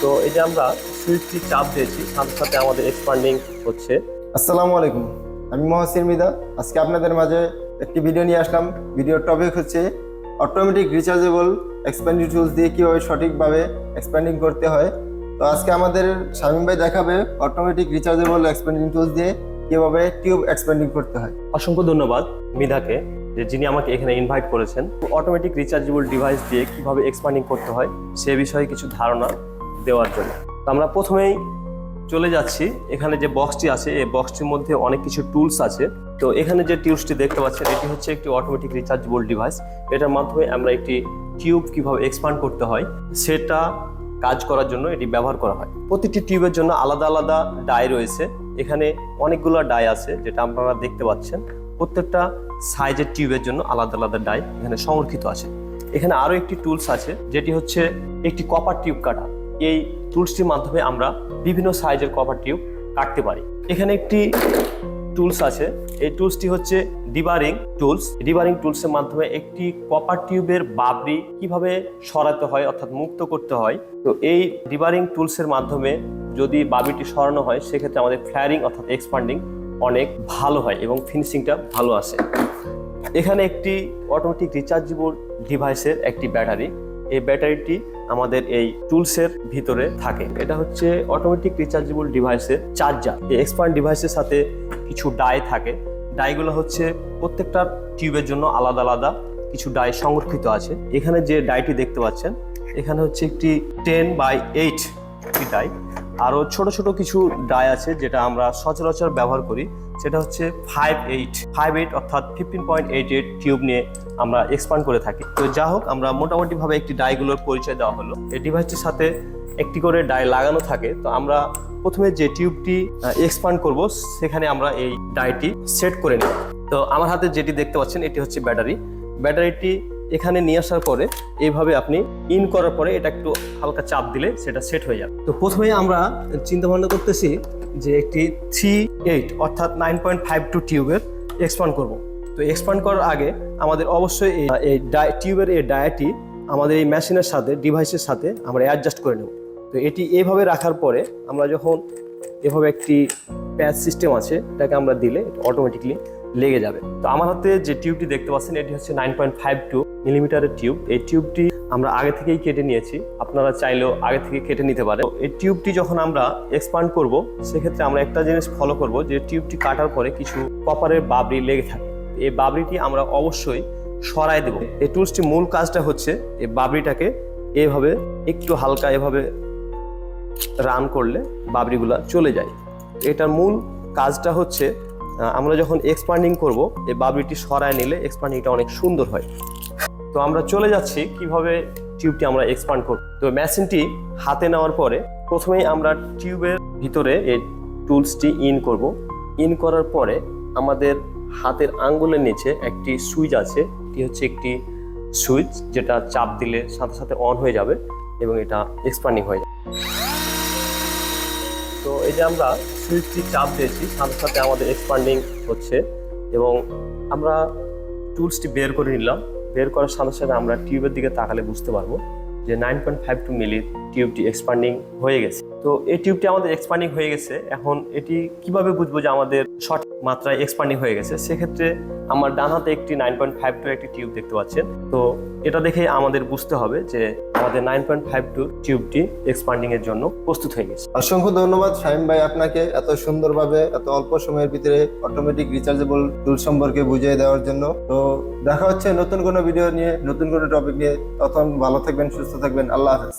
তো এই যে আমরা সুইচটি চাপ দিয়েছি সাথে সাথে আমাদের এক্সপান্ডিং হচ্ছে। আসসালামু আলাইকুম। আমি মহসিন মিদা। আজকে আপনাদের মাঝে একটি ভিডিও নিয়ে আসলাম। ভিডিওর টপিক হচ্ছে অটোমেটিক রিচার্জেবল এক্সপ্যান্ডিং টুলস দিয়ে কীভাবে সঠিকভাবে এক্সপ্যান্ডিং করতে হয়। তো আজকে আমাদের শামীম ভাই দেখাবে অটোমেটিক রিচার্জেবল এক্সপ্যান্ডিং টুলস দিয়ে কীভাবে টিউব এক্সপ্যান্ডিং করতে হয়। অসংখ্য ধন্যবাদ মিধাকে যে যিনি আমাকে এখানে ইনভাইট করেছেন অটোমেটিক রিচার্জেবল ডিভাইস দিয়ে কীভাবে এক্সপান্ডিং করতে হয়, সে বিষয়ে কিছু ধারণা দেওয়ার জন্য। তো আমরা প্রথমেই চলে যাচ্ছি। এখানে যে বক্সটি আছে, এই বক্সটির মধ্যে অনেক কিছু টুলস আছে। তো এখানে যে টিউবসটি দেখতে পাচ্ছেন, এটি হচ্ছে একটি অটোমেটিক রিচার্জেবল ডিভাইস এটার মাধ্যমে আমরা একটি টিউব কীভাবে এক্সপান্ড করতে হয়, সেটা কাজ করার জন্য এটি ব্যবহার করা হয়। প্রতিটি টিউবের জন্য আলাদা আলাদা ডাই রয়েছে। এখানে অনেকগুলো ডাই আছে, যেটা আপনারা দেখতে পাচ্ছেন। প্রত্যেকটা সাইজের টিউবের জন্য আলাদা আলাদা ডাই এখানে সংরক্ষিত আছে। এখানে আরও একটি টুলস আছে, যেটি হচ্ছে একটি কপার টিউব কাটা। এই টুলসটির মাধ্যমে আমরা বিভিন্ন সাইজের কপার টিউব কাটতে পারি। এখানে একটি টুলস আছে, এই টুলসটি হচ্ছে ডিবারিং টুলস। ডিবারিং টুলসের মাধ্যমে একটি কপার টিউবের বাবরি কীভাবে সরাতে হয় অর্থাৎ মুক্ত করতে হয়, তো এই ডিবারিং টুলসের মাধ্যমে যদি বাবিটি সরানো হয়, সেক্ষেত্রে আমাদের ফ্লারিং অর্থাৎ এক্সপান্ডিং অনেক ভালো হয় এবং ফিনিশিংটা ভালো আসে। এখানে একটি অটোমেটিক রিচার্জেবল ডিভাইসের একটি ব্যাটারি। এই ব্যাটারিটি আমাদের এই টুলসের ভিতরে থাকে। এটা হচ্ছে অটোমেটিক রিচার্জেবল ডিভাইসের চার্জার এই এক্সপান্ড ডিভাইসের সাথে কিছু ডাই থাকে। ডাইগুলো হচ্ছে প্রত্যেকটা টিউবের জন্য আলাদা আলাদা কিছু ডাই সংরক্ষিত আছে। এখানে যে ডাইটি দেখতে পাচ্ছেন, এখানে হচ্ছে একটি টেন বাই এইট ডাই আরও ছোট ছোট কিছু ডাই আছে যেটা আমরা সচরাচর ব্যবহার করি। সেটা হচ্ছে ফাইভ এইট ফাইভ এইট অর্থাৎ fifteen point eight eight tube নিয়ে আমরা এক্সপান্ড করে থাকি। তো যা হোক, আমরা মোটামুটিভাবে একটি ডাইগুলোর পরিচয় দেওয়া হলো। এই ডিভাইসটির সাথে একটি করে ডাই লাগানো থাকে। তো আমরা প্রথমে যে টিউবটি এক্সপান্ড করব, সেখানে আমরা এই ডাইটি সেট করে নিই তো আমার হাতে যেটি দেখতে পাচ্ছেন, এটি হচ্ছে ব্যাটারি। ব্যাটারিটি এখানে নিয়ে আসার পরে এইভাবে আপনি ইন করার পরে এটা একটু হালকা চাপ দিলে সেটা সেট হয়ে যাবে। তো প্রথমে আমরা চিন্তা ভাবনা করতেছি যে একটি থ্রি এইট অর্থাৎ নাইন পয়েন্ট ফাইভ টু টিউবের এক্সপান্ড করব। তো এক্সপান্ড করার আগে আমাদের অবশ্যই এই- টিউবের এই ডায়াটি আমাদের এই মেশিনের সাথে ডিভাইসের সাথে আমরা অ্যাডজাস্ট করে নেব। তো এটি এভাবে রাখার পরে আমরা যখন এভাবে একটি প্যাচ সিস্টেম আছে, এটাকে আমরা দিলে অটোমেটিকলি লেগে যাবে। তো আমার হাতে যে টিউবটি দেখতে পাচ্ছেন, এটি হচ্ছে নাইন পয়েন্ট ফাইভ টু মিলিমিটারের টিউব। এই টিউবটি আমরা আগে থেকেই কেটে নিয়েছি। আপনারা চাইলেও আগে থেকে কেটে নিতে পারেন। তো এই টিউবটি যখন আমরা এক্সপান্ড করব, সেক্ষেত্রে আমরা একটা জিনিস ফলো করব যে টিউবটি কাটার পরে কিছু কপারের বাবরি লেগে থাকে এই বাবরিটি আমরা অবশ্যই সরাই দেব। এই টুলসটি মূল কাজটা হচ্ছে এই বাবরিটাকে এভাবে একটু হালকা এভাবে রান করলে বাবরিগুলা চলে যায়। এটার মূল কাজটা হচ্ছে আমরা যখন এক্সপান্ডিং করব, এই বাবরিটি সরায় নিলে এক্সপান্ডিংটা অনেক সুন্দর হয়। তো আমরা চলে যাচ্ছি কীভাবে টিউবটি আমরা এক্সপান্ড করব। তো মেশিনটি হাতে নেওয়ার পরে প্রথমেই আমরা টিউবের ভিতরে এই টুলসটি ইন করব। ইন করার পরে আমাদের হাতের আঙ্গুলের নিচে একটি সুইচ আছে। এটি হচ্ছে একটি সুইচ যেটা চাপ দিলে সাথে সাথে অন হয়ে যাবে এবং এটা এক্সপান্ডিং হয়ে যাবে। তো এই যে আমরা সুইচটি চাপ দিয়েছি, সাথে সাথে আমাদের এক্সপান্ডিং হচ্ছে এবং আমরা টুলসটি বের করে নিলাম। বের করার সাথে সাথে আমরা টিউবের দিকে তাকালে বুঝতে পারব যে nine point five two milli টিউবটি expanding হয়ে গেছে। তো এই টিউবটি আমাদের এক্সপান্ডিং হয়ে গেছে। এখন এটি কীভাবে বুঝব যে আমাদের সঠিক মাত্রায় এক্সপান্ডিং হয়ে গেছে। সেক্ষেত্রে আমার ডান হাতে একটি নাইন পয়েন্ট ফাইভ টু একটি টিউব দেখতে পাচ্ছেন। তো এটা দেখে আমাদের বুঝতে হবে যে আমাদের নাইন পয়েন্ট ফাইভ টু টিউবটি এক্সপান্ডিং এর জন্য প্রস্তুত হয়ে গেছে। অসংখ্য ধন্যবাদ শামীম ভাই আপনাকে এত সুন্দরভাবে, এত অল্প সময়ের ভিতরে অটোমেটিক রিচার্জেবল টুল সম্পর্কে বুঝিয়ে দেওয়ার জন্য। তো দেখা হচ্ছে নতুন কোনো ভিডিও নিয়ে, নতুন কোনো টপিক নিয়ে। তখন ভালো থাকবেন, সুস্থ থাকবেন। আল্লাহ হাফেজ।